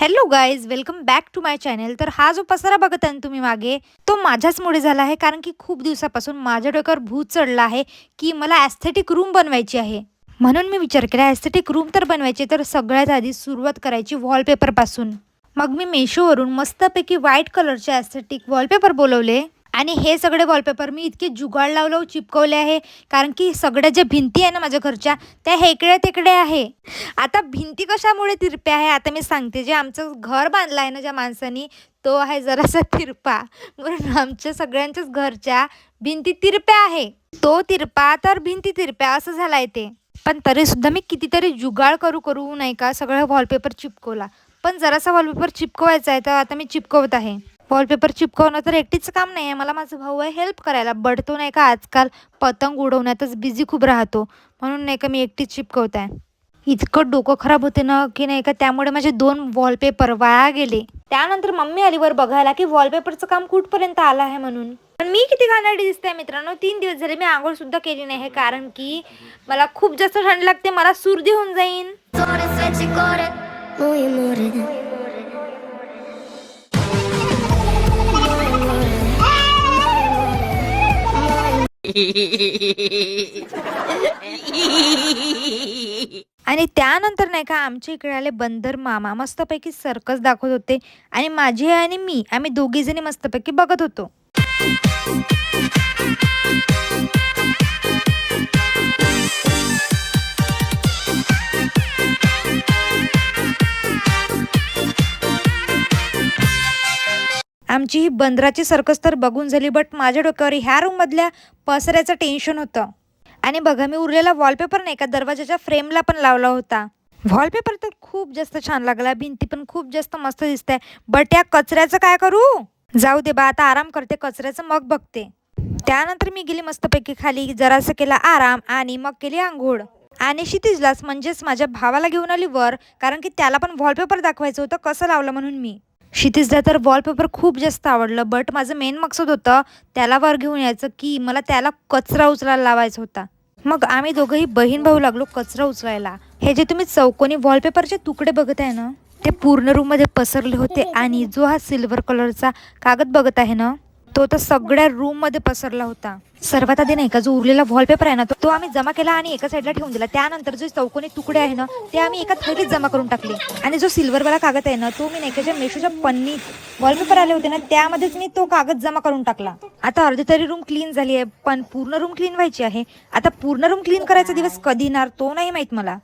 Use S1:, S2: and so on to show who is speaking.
S1: Hello guys welcome back to my channel तर हा जो पसारा बघत आहे ना तुम्ही मागे तो माझ्याचमुळे झाला आहे कारण की खूप दिवसापासून माझ्या डोक्यावर भूत चढला आहे की मला ॲस्थेटिक रूम बनवायची आहे. म्हणून मी विचार केला ॲस्थेटिक रूम तर बनवायची तर सगळ्यात आधी सुरुवात करायची वॉलपेपरपासून मग मी मेशोवरून मस्तपैकी व्हाईट कलरचे ॲस्थेटिक वॉलपेपर बोलवले. आणि हे सगळे वॉलपेपर मी इतके जुगाड लावलं चिपकवले आहे. कारण की सगळ्या ज्या भिंती आहे ना माझ्या घरच्या त्या हेकड्या तिकडे आहे. आता भिंती कशामुळे तिरप्या आहे? आता मी सांगते. जे आमचं घर बांधलं आहे ना ज्या माणसानी तो आहे जरासा तिरपा. म्हणून आमच्या सगळ्यांच्याच घरच्या भिंती तिरप्या आहे. तो तिरपा तर भिंती तिरप्या असं झालाय ते. पण तरीसुद्धा मी कितीतरी जुगाड करू करू नाही का सगळं वॉलपेपर चिपकवला. पण जरासा वॉलपेपर चिपकवायचा आहे तर आता मी चिपकवत आहे. वॉलपेपर चिपकवणं तर एकटीच काम नाही आहे मला माझा भाऊ आहे हेल्प करायला. बट तो नाही का आजकाल? पतंग उडवण्यातच बिझी खूप राहतो. म्हणून नाही का मी एकटीच चिपकवत आहे इतकं डोकं खराब होते ना की नाही का त्यामुळे माझे दोन वॉलपेपर वाया गेले. त्यानंतर मम्मी आली वर बघायला की वॉलपेपरचं काम कुठपर्यंत आलं आहे म्हणून. पण मी किती घाणेरडी दिसते मित्रांनो. तीन दिवस झाले मी आंघोळ सुद्धा केली नाही आहे कारण की मला खूप जास्त थंड लागते. मला सुर्दी होऊन जाईन. आणि त्यानंतर नाही का आमच्या इकडे आले बंदर मामा. मस्तपैकी सर्कस दाखवत होते. आणि माझी आणि मी आम्ही दोघी जणी मस्तपैकी बघत होतो. आमची ही बंदराची सर्कस तर बघून झाली बट माझ्या डोक्यावर ह्या रूममधल्या पसऱ्याचं टेन्शन होतं. आणि बघा मी उरलेला वॉलपेपर नाही का दरवाजाच्या फ्रेमला पण लावला होता. वॉलपेपर तर खूप जास्त छान लागला भिंती पण खूप जास्त मस्त दिसते. बट या कचऱ्याचं काय करू? जाऊ दे बा आता आराम करते कचऱ्याचं मग बघते. त्यानंतर मी गेली मस्तपैकी खाली जरासं केला आराम आणि मग केली आंघोळ. आणि क्षितिजलाच म्हणजेच माझ्या भावाला घेऊन आली वर कारण की त्याला पण वॉलपेपर दाखवायचं होतं कसं लावलं म्हणून मी. क्षितिजला तर वॉलपेपर खूप जास्त आवडलं बट माझं मेन मकसद होतं त्याला वर घेऊन यायचं की मला त्याला कचरा उचलायला लावायचा होता. मग आम्ही दोघंही बहीण भाऊ लागलो कचरा उचलायला. हे जे तुम्ही चौकोनी वॉलपेपरचे तुकडे बघत आहे ना ते पूर्ण रूममध्ये पसरले होते आणि जो हा सिल्वर कलरचा कागद बघत आहे ना तो तर सगळ्या रूममध्ये पसरला होता. सर्वात आधी नाही का जो उरलेला वॉलपेपर आहे ना तो- तो आम्ही जमा केला आणि एका साईडला ठेवून दिला. त्यानंतर जो चौकोनी तुकडे आहे ना ते आम्ही एका थैलीत जमा करून टाकले. आणि जो सिल्वरवाला कागद आहे ना तो मी नाही का ज्या मेशोच्या पन्नी वॉलपेपर आले होते ना त्यामध्येच मी तो कागद जमा करून टाकला. आता अर्धी तरी रूम क्लीन झाली आहे पण पूर्ण रूम क्लीन व्हायची आहे. आता पूर्ण रूम क्लीन करायचा दिवस कधी येणार तो नाही माहीत मला.